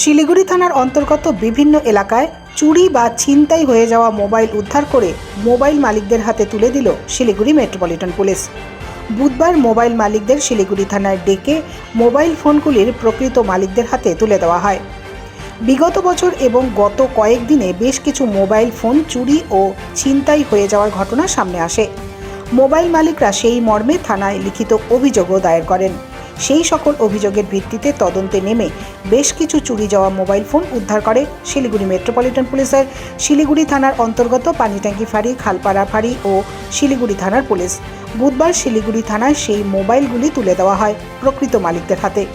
শিলিগুড়ি থানার অন্তর্গত বিভিন্ন এলাকায় চুরি বা ছিনতাই হয়ে যাওয়া মোবাইল উদ্ধার করে মোবাইল মালিকদের হাতে তুলে দিল শিলিগুড়ি মেট্রোপলিটন পুলিশ। বুধবার মোবাইল মালিকদের শিলিগুড়ি থানায় ডেকে মোবাইল ফোনগুলির প্রকৃত মালিকদের হাতে তুলে দেওয়া হয়। বিগত বছর এবং গত কয়েকদিনে বেশ কিছু মোবাইল ফোন চুরি ও ছিনতাই হয়ে যাওয়ার ঘটনা সামনে আসে। মোবাইল মালিকরা সেই মর্মে থানায় লিখিত অভিযোগও দায়ের করেন। সেই সকল অভিযোগের ভিত্তিতে তদন্তে নেমে বেশ কিছু চুরি যাওয়া মোবাইল ফোন উদ্ধার করে শিলিগুড়ি মেট্রোপলিটন পুলিশের। শিলিগুড়ি থানার অন্তর্গত পানিট্যাঙ্কি ফাঁড়ি, খালপাড়া ফাঁড়ি ও শিলিগুড়ি থানার পুলিশ। বুধবার শিলিগুড়ি থানায় সেই মোবাইলগুলি তুলে দেওয়া হয় প্রকৃত মালিকদের হাতে।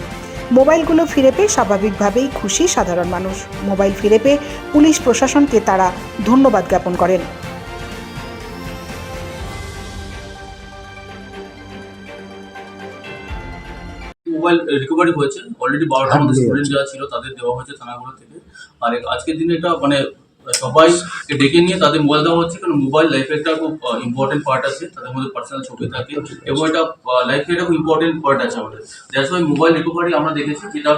মোবাইলগুলো ফিরে পেয়ে স্বাভাবিকভাবেই খুশি সাধারণ মানুষ। মোবাইল ফিরে পেয়ে পুলিশ প্রশাসনকে তারা ধন্যবাদ জ্ঞাপন করেন। মোবাইল রিকভারি হয়েছে। অলরেডি বারোটা মধ্যে স্টুডেন্ট যারা ছিল তাদের দেওয়া হয়েছে থানাগুলো থেকে। আর আজকের দিনে এটা মানে সবাই ডেকে নিয়ে তাদের মোবাইল দেওয়া হচ্ছে কারণ মোবাইল লাইফে একটা খুব ইম্পর্টেন্ট পার্ট আছে। তাদের মধ্যে পার্সোনাল ছবি থাকে এবং এটা লাইফে একটা খুব ইম্পর্টেন্ট পার্ট আছে আমাদের। দ্যাটস ওয়াই মোবাইল রিকভারি আমরা দেখেছি যেটা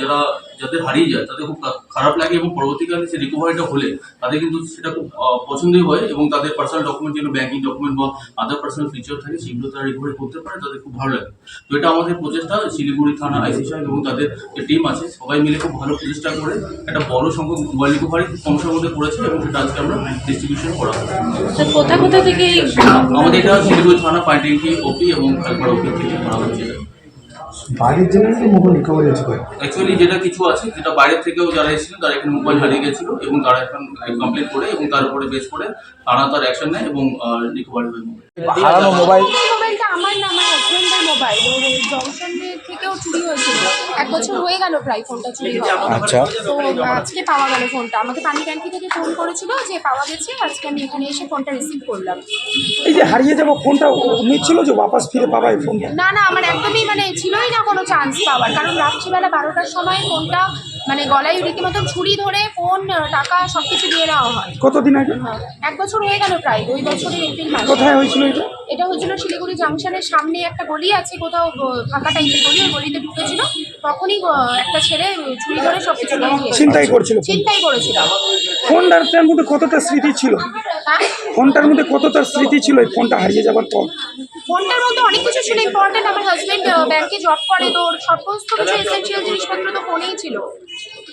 যারা যাদের হারিয়ে যায় তাদের খুব খারাপ লাগে এবং পরবর্তীকালে সেই রিকভারিটা হলে তাদের কিন্তু সেটা খুব পছন্দই হয় এবং তাদের পার্সোনাল ডকুমেন্ট যেগুলো ব্যাঙ্কিং ডকুমেন্ট বা আদার পার্সোনাল ফিচার থাকে সেগুলো তারা রিকভারি করতে পারে তাদের খুব ভালো লাগে। তো এটা আমাদের প্রচেষ্টা শিলিগুড়ি থানা আইসি সাহেব এবং তাদের যে টিম আছে সবাই মিলে খুব ভালো প্রচেষ্টা করে একটা বড় সংখ্যক মোবাইল রিকভারি খুব কম সময়ের মধ্যে করেছে এবং সেটা আজকে আমরা ডিস্ট্রিবিউশন করা কোথা কোথা থেকে আমাদের এটা শিলিগুড়ি থানা পাইটেঙ্কি ওপি এবং খালপাড়া ওপি থেকে করা হচ্ছে। বাড়ির জন্য কি মোবাইল রিকভারি হয়েছে অ্যাকচুয়ালি যেটা কিছু আছে যেটা বাইরে থেকেও যারা এসেছিল তারা এখানে মোবাইল হারিয়ে গেছিল এবং তারা এখন কমপ্লেন করে এবং তার উপরে বেস করে তারা তার অ্যাকশন নেয় এবং রিকভারি হয়ে মোবাইল হারানো মোবাইল। মোবাইলটা আমার না আমার হাজবেন্ডের মোবাইল ওর জংশন থেকেও চুরি হয়েছিল। এক বছর হয়ে গেল প্রায় ফোনটা চুরি আচ্ছা। তো আজকে পাওয়া গেল ফোনটা। আমাকে পানি ট্যাঙ্কি থেকে ফোন করেছিল যে পাওয়া গেছে আজকে আমি এখানে এসে ফোনটা রিসিভ করলাম। এই যে হারিয়ে যাব ফোনটা উম্মিদ ছিল যে বাপাস ফিরে পাবা এই ফোনটা? না না আমার একদমই মানে ছিলই না কোনো চান্স পাওয়ার। কারণ রাত্রিবেলা বারোটার সময় ফোনটা মানে গলায় রীতিমতো ছুরি ধরে ফোন টাকা সব কিছু দিয়ে নেওয়া হয়। কতদিন আগে? হ্যাঁ, এক বছর হয়ে গেল প্রায় দুই বছরের এপ্রিল মাসে। কোথায় হয়েছিল এটা? এটা হচ্ছিল শিলিগুড়ি জাংশনের সামনে একটা গলি আছে কোথাও ফাঁকা টাইপের গলি ওই গলিতে ঢুকেছিল। তখনই একটা ছেলে চুরি ধরে সব কিছু নিয়ে গিয়েছে। ছিনতাই করছিল। ছিনতাই করেছিল। ফোনটার মধ্যে কতটা স্মৃতি ছিল? হ্যাঁ? ফোনটার মধ্যে কতটা স্মৃতি ছিল এই ফোনটা হারিয়ে যাওয়ার পর? ফোনটার মধ্যে অনেক কিছু ছিল ইম্পর্টেন্ট আমার হাজবেন্ড ব্যাংকে জব করে তো ওর সমস্ত কিছু এসেন্সিয়াল জিনিসপত্র তো ফোনেই ছিল।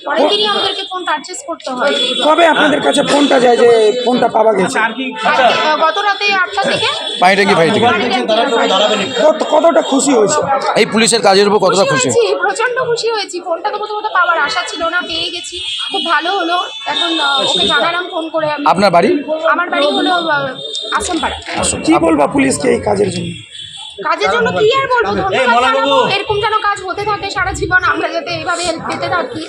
পরের দিনই আমাদেরকে ফোন পারচেস করতে হয়। কবে আপনাদের কাছে ফোনটা যায় যে ফোনটা পাওয়া গেছে? আহ, গত রাতে আটটা থেকে? ফাঁড়ি থেকে কত কতটা খুশি হয়েছে? এই পুলিশের কাজের উপর কতটা খুশি হয়েছি প্রচণ্ড খুশি হয়েছি। ফোনটা তো প্রথমত পাওয়ার আশা ছিল না পেয়ে গেছি। খুব ভালো হলো। এখন আহ, ওকে জানালাম ফোন করে আমি। আপনার বাড়ি? আমার বাড়ি হলো আসামপাড়া। কি বলবা পুলিশকে এই কাজের জন্য? কাজের জন্য কি আর বলব? ধন্যবাদ এরকম যেন কাজ হতে থাকে সারা জীবন আমরা যাতে এইভাবে হেল্প পেতে থাকি।